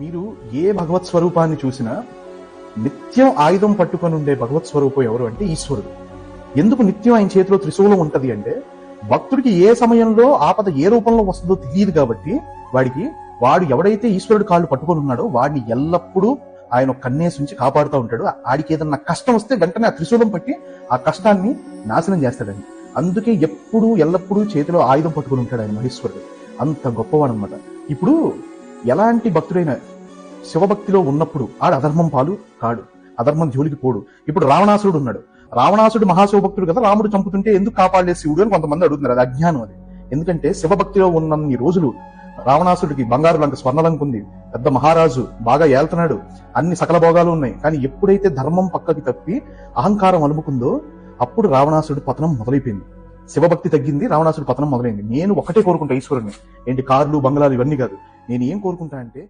మీరు ఏ భగవత్ స్వరూపాన్ని చూసినా నిత్యం ఆయుధం పట్టుకొని ఉండే భగవత్ స్వరూపం ఎవరు అంటే ఈశ్వరుడు. ఎందుకు నిత్యం ఆయన చేతిలో త్రిశూలం ఉంటది అంటే భక్తుడికి ఏ సమయంలో ఆపద ఏ రూపంలో వస్తుందో తెలియదు కాబట్టి వాడికి వాడు ఎవడైతే ఈశ్వరుడు కాళ్ళు పట్టుకొని ఉన్నాడో వాడిని ఎల్లప్పుడూ ఆయన కన్నేసి ఉంచి కాపాడుతూ ఉంటాడు. ఆడికి ఏదన్నా కష్టం వస్తే వెంటనే ఆ త్రిశూలం పట్టి ఆ కష్టాన్ని నాశనం చేస్తాడని. అందుకే ఎప్పుడు ఎల్లప్పుడూ చేతిలో ఆయుధం పట్టుకొని ఉంటాడు ఆయన మహేశ్వరుడు. అంత గొప్పవాడు అనమాట ఇప్పుడు ఎలాంటి భక్తుడైన శివభక్తిలో ఉన్నప్పుడు ఆడు అధర్మం పాలు కాడు అధర్మం జోలికి పోడు. ఇప్పుడు రావణాసురుడు ఉన్నాడు. రావణాసుడు మహాశివభక్తుడు కదా రాముడు చంపుతుంటే ఎందుకు కాపాడలేదు శివుడు అని కొంతమంది అడుగుతున్నారు. అది అజ్ఞానం అది. ఎందుకంటే శివభక్తిలో ఉన్నన్ని రోజులు రావణాసుడికి బంగారు లంక స్వర్ణలంక ఉంది పెద్ద మహారాజు బాగా ఏళ్తున్నాడు. అన్ని సకల భోగాలు ఉన్నాయి. కానీ ఎప్పుడైతే ధర్మం పక్కకి తప్పి అహంకారం అలుముకుందో అప్పుడు రావణాసుడు పతనం మొదలైపోయింది. శివభక్తి తగ్గింది రావణాసుడు పతనం మొదలైంది. నేను ఒకటే కోరుకుంటా ఈశ్వరుని ఏంటి కార్లు బంగ్లాలు ఇవన్నీ కాదు. నేను ఏం కోరుకుంటా అంటే